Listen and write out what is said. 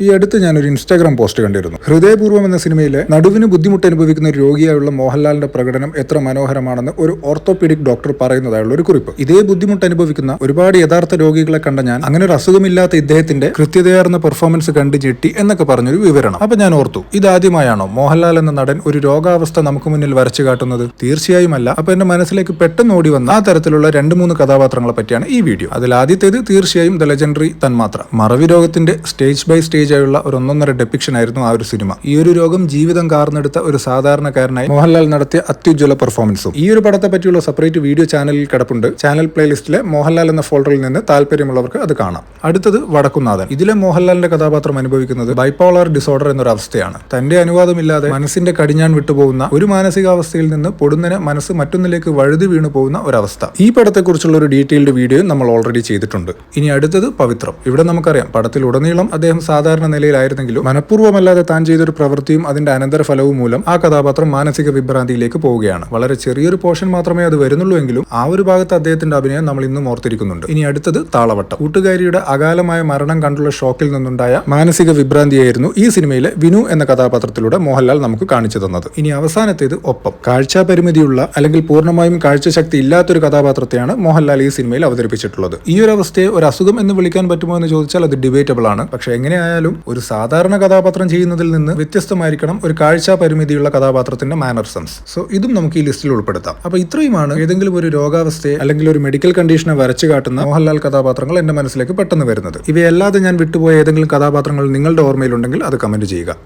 ഈ അടുത്ത് ഞാനൊരു ഇൻസ്റ്റാഗ്രാം പോസ്റ്റ് കണ്ടിരുന്നു. ഹൃദയപൂർവം എന്ന സിനിമയിലെ നടുവിന് ബുദ്ധിമുട്ട് അനുഭവിക്കുന്ന ഒരു രോഗിയായുള്ള മോഹൻലാലിന്റെ പ്രകടനം എത്ര മനോഹരമാണെന്ന് ഒരു ഓർത്തോപീഡിക് ഡോക്ടർ പറയുന്നതായുള്ള ഒരു കുറിപ്പ്. ഇതേ ബുദ്ധിമുട്ട് അനുഭവിക്കുന്ന ഒരുപാട് യഥാർത്ഥ രോഗികളെ കണ്ട ഞാൻ അങ്ങനെ ഒരു അസുഖമില്ലാത്ത ഇദ്ദേഹത്തിന്റെ കൃത്യതയാർന്ന പെർഫോമൻസ് കണ്ട് ഞെട്ടി എന്നൊക്കെ പറഞ്ഞൊരു വിവരണം. അപ്പൊ ഞാൻ ഓർത്തു ഇതാദ്യമായാണോ മോഹൻലാൽ എന്ന നടൻ ഒരു രോഗാവസ്ഥ നമുക്ക് മുന്നിൽ വരച്ചു കാട്ടുന്നത്? തീർച്ചയായും അല്ല. അപ്പൊ എന്റെ മനസ്സിലേക്ക് പെട്ടെന്ന് ഓടി വന്ന ആ തരത്തിലുള്ള രണ്ട് മൂന്ന് കഥാപാത്രങ്ങളെ പറ്റിയാണ് ഈ വീഡിയോ. അതിൽ ആദ്യത്തേത് തീർച്ചയായും ദ ലെജൻഡറി തന്മാത്ര. മറവി രോഗത്തിന്റെ സ്റ്റേജ് ബൈ സ്റ്റേജ് ആയുള്ള ഒരു ഒന്നൊന്നര ഡെപ്പിക്ഷൻ ആയിരുന്നു ആ ഒരു സിനിമ. ഈ ഒരു രോഗം ജീവിതം കാർന്നെടുത്ത ഒരു സാധാരണക്കാരനായി മോഹൻലാൽ നടത്തിയ അത്യുജ്വല പെർഫോമൻസും ഈ ഒരു പടത്തെ പറ്റിയുള്ള സെപ്പറേറ്റ് വീഡിയോ ചാനലിൽ കിടപ്പുണ്ട്. ചാനൽ പ്ലേലിസ്റ്റിലെ മോഹൻലാൽ എന്ന ഫോൾഡറിൽ നിന്ന് താല്പര്യമുള്ളവർക്ക് അത് കാണാം. അടുത്തത് വടക്കുന്നാഥൻ ഇതിലെ മോഹൻലാലിന്റെ കഥാപാത്രം അനുഭവിക്കുന്നത് ബൈപ്പോളർ ഡിസോർഡർ എന്നൊരു അവസ്ഥയാണ് തന്റെ അനുവാദമില്ലാതെ മനസ്സിന്റെ കടിഞ്ഞാൻ വിട്ടുപോകുന്ന ഒരു മാനസികാവസ്ഥയിൽ നിന്ന് പൊടുന്നനെ മനസ്സ് മറ്റൊന്നിലേക്ക് വഴുതി വീണു പോകുന്ന ഒരവസ്ഥ. ഈ പടത്തെക്കുറിച്ചുള്ള ഒരു ഡീറ്റെയിൽഡ് വീഡിയോ നമ്മൾ ഓൾറെഡി ചെയ്തിട്ടുണ്ട്. ഇനി അടുത്തത് പവിത്രം. ഇവിടെ നമുക്കറിയാം പടത്തിൽ ഉടനീളം അദ്ദേഹം സാധാരണ നിലയിലായിരുന്നെങ്കിലും മനഃപൂർവമല്ലാതെ താൻ ചെയ്തൊരു പ്രവൃത്തിയും അതിന്റെ അനന്തരഫലവും മൂലം ആ കഥാപാത്രം മാനസിക വിഭ്രാന്തിയിലേക്ക് പോവുകയാണ്. വളരെ ചെറിയൊരു പോർഷൻ മാത്രമേ അത് വരുന്നുള്ളൂ എങ്കിലും ആ ഒരു ഭാഗത്ത് അദ്ദേഹത്തിന്റെ അഭിനയം നമ്മൾ ഇന്നും ഓർത്തിരിക്കുന്നുണ്ട്. ഇനി അടുത്തത് താളവട്ടം. കൂട്ടുകാരിയുടെ അകാലമായ മരണം കണ്ടുള്ള ഷോക്കിൽ നിന്നുണ്ടായ മാനസിക വിഭ്രാന്തിയായിരുന്നു ഈ സിനിമയിലെ വിനു എന്ന കഥാപാത്രത്തിലൂടെ മോഹൻലാൽ നമുക്ക് കാണിച്ചു തന്നത്. ഇനി അവസാനത്തേത് ഒപ്പം. കാഴ്ചാ പരിമിതിയുള്ള അല്ലെങ്കിൽ പൂർണമായും കാഴ്ചശക്തി ഇല്ലാത്തൊരു കഥാപാത്രത്തെയാണ് മോഹൻലാൽ ഈ സിനിമയിൽ അവതരിപ്പിച്ചിട്ടുള്ളത്. ഈ ഒരു അവസ്ഥയെ ഒരു അസുഖം എന്ന് വിളിക്കാൻ പറ്റുമോ എന്ന് ചോദിച്ചാൽ അത് ഡിബേറ്റബിൾ ആണ്. പക്ഷെ എങ്ങനെയായാലും ഒരു സാധാരണ കഥാപാത്രം ചെയ്യുന്നതിൽ നിന്ന് വ്യത്യസ്തമായിരിക്കണം ഒരു കാഴ്ച പരിമിതിയുള്ള കഥാപാത്രത്തിന്റെ മാനർസംസ് സോ ഇതും നമുക്ക് ഈ ലിസ്റ്റിൽ ഉൾപ്പെടുത്താം. അപ്പൊ ഇത്രയുമാണ് ഏതെങ്കിലും ഒരു രോഗാവസ്ഥയെ അല്ലെങ്കിൽ ഒരു മെഡിക്കൽ കണ്ടീഷനെ വരച്ചു കാട്ടുന്ന മോഹൻലാൽ കഥാപാത്രങ്ങൾ എന്റെ മനസ്സിലേക്ക് പെട്ടെന്ന് വരുന്നത്. ഇവയല്ലാതെ ഞാൻ വിട്ടുപോയ ഏതെങ്കിലും കഥാപാത്രങ്ങൾ നിങ്ങളുടെ ഓർമ്മയിലുണ്ടെങ്കിൽ അത് കമന്റ് ചെയ്യുക.